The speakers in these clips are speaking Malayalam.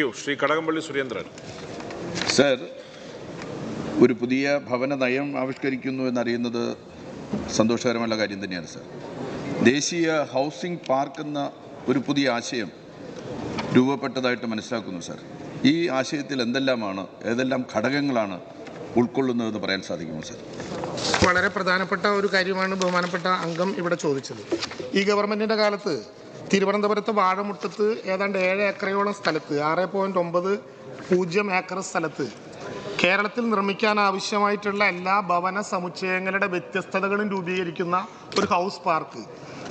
യു ശ്രീ കടകംപള്ളി സുരേന്ദ്രൻ. സർ ഒരു പുതിയ ഭവന നയം ആവിഷ്കരിക്കുന്നു എന്നറിയുന്നത് സന്തോഷകരമുള്ള കാര്യം തന്നെയാണ് സർ ദേശീയ ഹൗസിംഗ് പാർക്ക് എന്ന ഒരു പുതിയ ആശയം രൂപപ്പെട്ടതായിട്ട് മനസ്സിലാക്കുന്നു സർ ഈ ആശയത്തിൽ എന്തെല്ലാമാണ് ഏതെല്ലാം ഘടകങ്ങളാണ് ഉൾക്കൊള്ളുന്നതെന്ന് പറയാൻ സാധിക്കുമോ സർ വളരെ പ്രധാനപ്പെട്ട ഒരു കാര്യമാണ് ബഹുമാനപ്പെട്ട അംഗം ഇവിടെ ചോദിച്ചത്. ഈ ഗവൺമെന്റിന്റെ കാലത്ത് തിരുവനന്തപുരത്ത് വാഴമുട്ടത്ത് ഏതാണ്ട് ഏഴ് ഏക്കറയോളം സ്ഥലത്ത് ആറ് പോയിന്റ് ഒമ്പത് പൂജ്യം ഏക്കർ സ്ഥലത്ത്. കേരളത്തിൽ നിർമ്മിക്കാൻ ആവശ്യമായിട്ടുള്ള എല്ലാ ഭവന സമുച്ചയങ്ങളുടെ വ്യത്യസ്തതകളും രൂപീകരിക്കുന്ന ഒരു ഹൗസ് പാർക്ക്.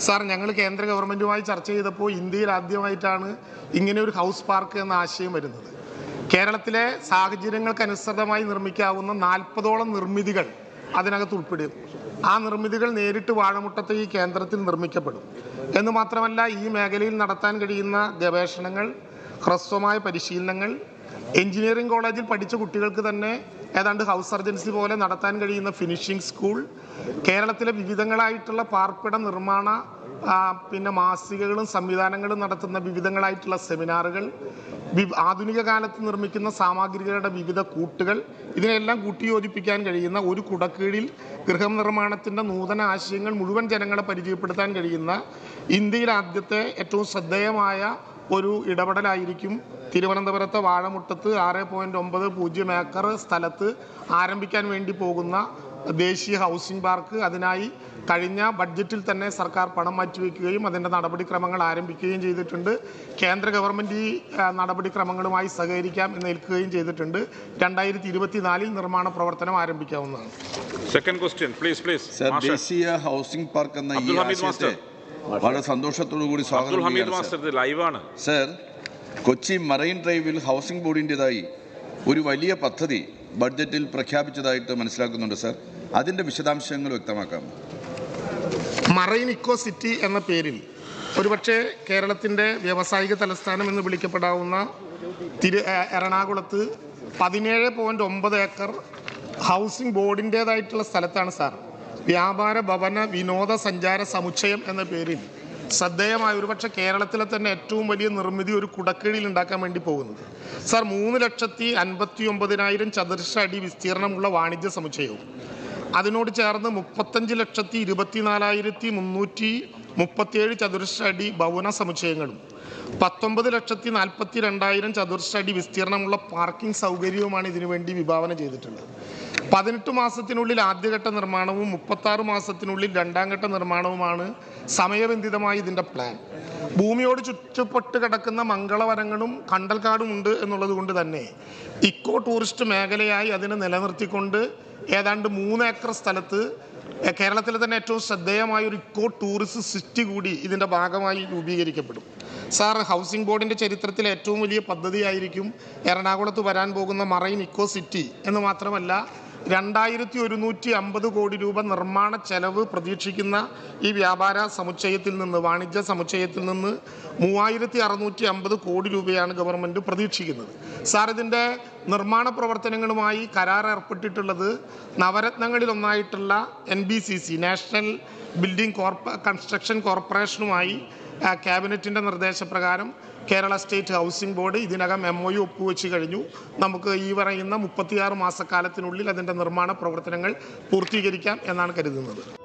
സാർ ഞങ്ങൾ കേന്ദ്ര ഗവൺമെന്റുമായി ചർച്ച ചെയ്തപ്പോൾ ഇന്ത്യയിൽ ആദ്യമായിട്ടാണ് ഇങ്ങനെ ഒരു ഹൗസ് പാർക്ക് എന്ന ആശയം വരുന്നത്. കേരളത്തിലെ സാഹചര്യങ്ങൾക്കനുസൃതമായി നിർമ്മിക്കാവുന്ന നാൽപ്പതോളം നിർമ്മിതികൾ അതിനകത്ത് ഉൾപ്പെടും. ആ നിർമ്മിതികൾ നേരിട്ട് വാഴമുട്ടത്തെ ഈ കേന്ദ്രത്തിൽ നിർമ്മിക്കപ്പെടും. എന്ന് മാത്രമല്ല ഈ മേഖലയിൽ നടത്താൻ കഴിയുന്ന ഗവേഷണങ്ങൾ ഹ്രസ്വമായ പരിശീലനങ്ങൾ എഞ്ചിനീയറിംഗ് കോളേജിൽ പഠിച്ച കുട്ടികൾക്ക് തന്നെ ഏതാണ്ട് ഹൗസ് സർജൻസി പോലെ നടത്താൻ കഴിയുന്ന ഫിനിഷിംഗ് സ്കൂൾ കേരളത്തിലെ വിവിധങ്ങളായിട്ടുള്ള പാർപ്പിട നിർമ്മാണ പിന്നെ മാസികകളും സംവിധാനങ്ങളും നടത്തുന്ന വിവിധങ്ങളായിട്ടുള്ള സെമിനാറുകൾ ആധുനിക കാലത്ത് നിർമ്മിക്കുന്ന സാമഗ്രികളുടെ വിവിധ കൂട്ടുകൾ ഇതിനെല്ലാം കൂട്ടിയോജിപ്പിക്കാൻ കഴിയുന്ന ഒരു കുടക്കീഴിൽ ഗൃഹം നിർമ്മാണത്തിന്റെ നൂതന ആശയങ്ങൾ മുഴുവൻ ജനങ്ങളെ പരിചയപ്പെടുത്താൻ കഴിയുന്ന ഇന്ത്യയിലെ ആദ്യത്തെ ഏറ്റവും ശ്രദ്ധേയമായ ഒരു ഇടപെടലായിരിക്കും തിരുവനന്തപുരത്തെ വാഴമുട്ടത്ത് ആറ് പോയിന്റ് ഒമ്പത് പൂജ്യം ഏക്കർ സ്ഥലത്ത് ആരംഭിക്കാൻ വേണ്ടി പോകുന്ന ദേശീയ ഹൗസിംഗ് പാർക്ക് അതിനായി കഴിഞ്ഞ ബഡ്ജറ്റിൽ തന്നെ സർക്കാർ പണം മാറ്റിവെക്കുകയും അതിന്റെ നടപടിക്രമങ്ങൾ ആരംഭിക്കുകയും ചെയ്തിട്ടുണ്ട്. കേന്ദ്ര ഗവൺമെന്റ് ഈ നടപടിക്രമങ്ങളുമായി സഹകരിക്കാം എന്ന് ഏൽക്കുകയും ചെയ്തിട്ടുണ്ട്. രണ്ടായിരത്തി ഇരുപത്തിനാലിൽ നിർമ്മാണ പ്രവർത്തനം ആരംഭിക്കാവുന്നതാണ്. Second question please please sir ദേശീയ ഹൗസിംഗ് പാർക്ക് എന്ന ഈ ആശയത്തെ വളരെ സന്തോഷത്തോടു കൂടി സ്വാഗതം അബ്ദുൽ ഹമീദ് സർ. മാസ്റ്റർ ലൈവാണ്. സർ കൊച്ചി മറൈൻ ഡ്രൈവിൽ ഹൗസിംഗ് ബോർഡിന്റെതായി ഒരു വലിയ പദ്ധതി ബഡ്ജറ്റിൽ പ്രഖ്യാപിച്ചതായിട്ട് മനസ്സിലാക്കുന്നുണ്ട് സർ അതിന്റെ വിശദാംശങ്ങൾ വ്യക്തമാക്കാം. മറൈൻ ഇക്കോ സിറ്റി എന്ന പേരിൽ ഒരുപക്ഷെ കേരളത്തിന്റെ വ്യാവസായിക തലസ്ഥാനം എന്ന് വിളിക്കപ്പെടാവുന്ന തിരു എറണാകുളത്ത് പതിനേഴ് പോയിന്റ് ഒമ്പത് ഏക്കർ ഹൗസിംഗ് ബോർഡിന്റേതായിട്ടുള്ള സ്ഥലത്താണ് സാർ. വ്യാപാര ഭവന വിനോദ സഞ്ചാര സമുച്ചയം എന്ന പേരിൽ ശ്രദ്ധേയമായ ഒരുപക്ഷെ കേരളത്തിലെ തന്നെ ഏറ്റവും വലിയ നിർമ്മിതി ഒരു കുടക്കീഴിൽ ഉണ്ടാക്കാൻ വേണ്ടി പോകുന്നത്. സാർ മൂന്ന് ലക്ഷത്തി അൻപത്തി ഒമ്പതിനായിരം ചതുരശ്ര അടി വിസ്തീർണമുള്ള വാണിജ്യ സമുച്ചയവും. അതിനോട് ചേർന്ന് മുപ്പത്തഞ്ച് ലക്ഷത്തി ഇരുപത്തിനാലായിരത്തി മുന്നൂറ്റി മുപ്പത്തിയേഴ് ചതുരശ്ര അടി ഭവന സമുച്ചയങ്ങളും പത്തൊമ്പത് ലക്ഷത്തി നാൽപ്പത്തി രണ്ടായിരം ചതുരശ്ര അടി വിസ്തീർണമുള്ള പാർക്കിംഗ് സൗകര്യവുമാണ് ഇതിനു വേണ്ടി വിഭാവന ചെയ്തിട്ടുള്ളത്. പതിനെട്ട് മാസത്തിനുള്ളിൽ ആദ്യഘട്ട നിർമ്മാണവും മുപ്പത്താറ് മാസത്തിനുള്ളിൽ രണ്ടാം ഘട്ട നിർമ്മാണവുമാണ് സമയബന്ധിതമായി ഇതിന്റെ പ്ലാൻ ഭൂമിയോട് ചുറ്റപ്പെട്ട് കിടക്കുന്ന മംഗളവനങ്ങളും കണ്ടൽക്കാടും ഉണ്ട് എന്നുള്ളത് കൊണ്ട് തന്നെ ഇക്കോ ടൂറിസ്റ്റ് മേഖലയായി അതിനെ നിലനിർത്തിക്കൊണ്ട് ഏതാണ്ട് മൂന്ന് ഏക്കർ സ്ഥലത്ത് കേരളത്തിലെ തന്നെ ഏറ്റവും ശ്രദ്ധേയമായ ഒരു ഇക്കോ ടൂറിസ്റ്റ് സിറ്റി കൂടി ഇതിന്റെ ഭാഗമായി രൂപീകരിക്കപ്പെടും. സാർ ഹൗസിംഗ് ബോർഡിന്റെ ചരിത്രത്തിലെ ഏറ്റവും വലിയ പദ്ധതിയായിരിക്കും എറണാകുളത്ത് വരാൻ പോകുന്ന മറൈൻ ഇക്കോ സിറ്റി എന്ന് മാത്രമല്ല രണ്ടായിരത്തി ഒരുന്നൂറ്റി അമ്പത് കോടി രൂപ നിർമ്മാണ ചെലവ് പ്രതീക്ഷിക്കുന്ന ഈ വ്യാപാര സമുച്ചയത്തിൽ നിന്ന് വാണിജ്യ സമുച്ചയത്തിൽ നിന്ന് മൂവായിരത്തി അറുന്നൂറ്റി അമ്പത് കോടി രൂപയാണ് ഗവൺമെന്റ് പ്രതീക്ഷിക്കുന്നത്. സാർ ഇതിന്റെ നിർമ്മാണ പ്രവർത്തനങ്ങളുമായി കരാർ ഏർപ്പെട്ടിട്ടുള്ളത് നവരത്നങ്ങളിലൊന്നായിട്ടുള്ള N B C C national building corp construction കോർപ്പറേഷനുമായി ക്യാബിനറ്റിന്റെ നിർദ്ദേശപ്രകാരം കേരള സ്റ്റേറ്റ് ഹൗസിംഗ് ബോർഡ് ഇതിനകം എം ഒ യു ഒപ്പുവെച്ച് കഴിഞ്ഞു. നമുക്ക് ഈ പറയുന്ന മുപ്പത്തിയാറ് മാസക്കാലത്തിനുള്ളിൽ അതിന്റെ നിർമ്മാണ പ്രവർത്തനങ്ങൾ പൂർത്തീകരിക്കാം എന്നാണ് കരുതുന്നത്.